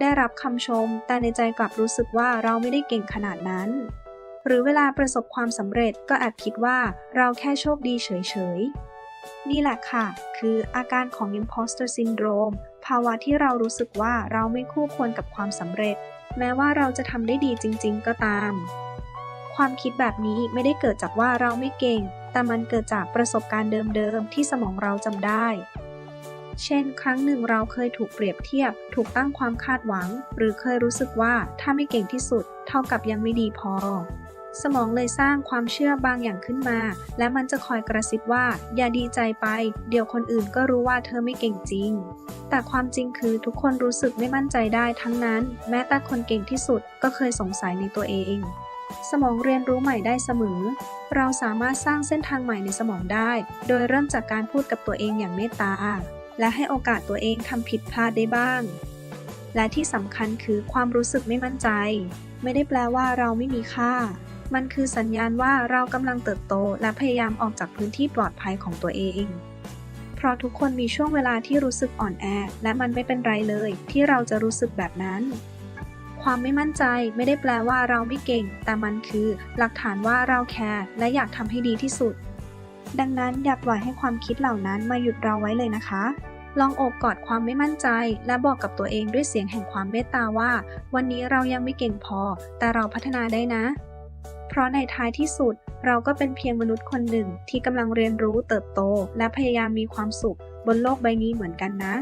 ได้รับคำชม แต่ในใจกลับรู้สึกว่าเราไม่ได้เก่งขนาดนั้น หรือเวลาประสบความสำเร็จก็แอบคิดว่าเราแค่โชคดีเฉยๆ นี่แหละค่ะ คืออาการของ imposter syndrome ภาวะที่เรารู้สึกว่าเราไม่คู่ควรกับความสำเร็จ แม้ว่าเราจะทำได้ดีจริง ๆ ก็ตาม ความคิดแบบนี้ไม่ได้เกิดจากว่าเราไม่เก่ง แต่มันเกิดจากประสบการณ์เดิมๆที่สมองเราจำได้ เช่น ครั้งหนึ่งเราเคยถูกเปรียบเทียบ ถูกตั้งความคาดหวัง หรือเคยรู้สึกว่าถ้าไม่เก่งที่สุด เท่ากับยังไม่ดีพอ สมองเลยสร้างความเชื่อบางอย่างขึ้นมา และมันจะคอยกระซิบว่า อย่าดีใจไป เดี๋ยวคนอื่นก็รู้ว่าเธอไม่เก่งจริง แต่ความจริงคือทุกคนรู้สึกไม่มั่นใจได้ทั้งนั้น แม้แต่คนเก่งที่สุดก็เคยสงสัยในตัวเองสมองเรียนรู้ใหม่ได้เสมอ เราสามารถสร้างเส้นทางใหม่ในสมองได้ โดยเริ่มจากการพูดกับตัวเองอย่างเมตตา และให้โอกาสตัวเองทำผิดพลาดได้บ้าง และที่สำคัญคือความรู้สึกไม่มั่นใจ ไม่ได้แปลว่าเราไม่มีค่า มันคือสัญญาณว่าเรากำลังเติบโตและพยายามออกจากพื้นที่ปลอดภัยของตัวเอง เพราะทุกคนมีช่วงเวลาที่รู้สึกอ่อนแอ และมันไม่เป็นไรเลย ที่เราจะรู้สึกแบบนั้นความไม่มั่นใจไม่ได้แปลว่าเราไม่เก่ง แต่มันคือ หลักฐานว่าเราแคร์และอยากทำให้ดีที่สุด ดังนั้นอย่าปล่อยให้ความคิดเหล่านั้นมาหยุดเราไว้เลยนะคะ ลองอบกอดความไม่มั่นใจ และบอกกับตัวเองด้วยเสียงแห่งความเมตตาว่า วันนี้เรายังไม่เก่งพอ แต่เราพัฒนาได้นะ เพราะในท้ายที่สุดเราก็เป็นเพียงมนุษย์คนหนึ่งที่กำลังเรียนรู้เติบโต และพยายามมีความสุขบนโลกใบนี้เหมือนกันนะ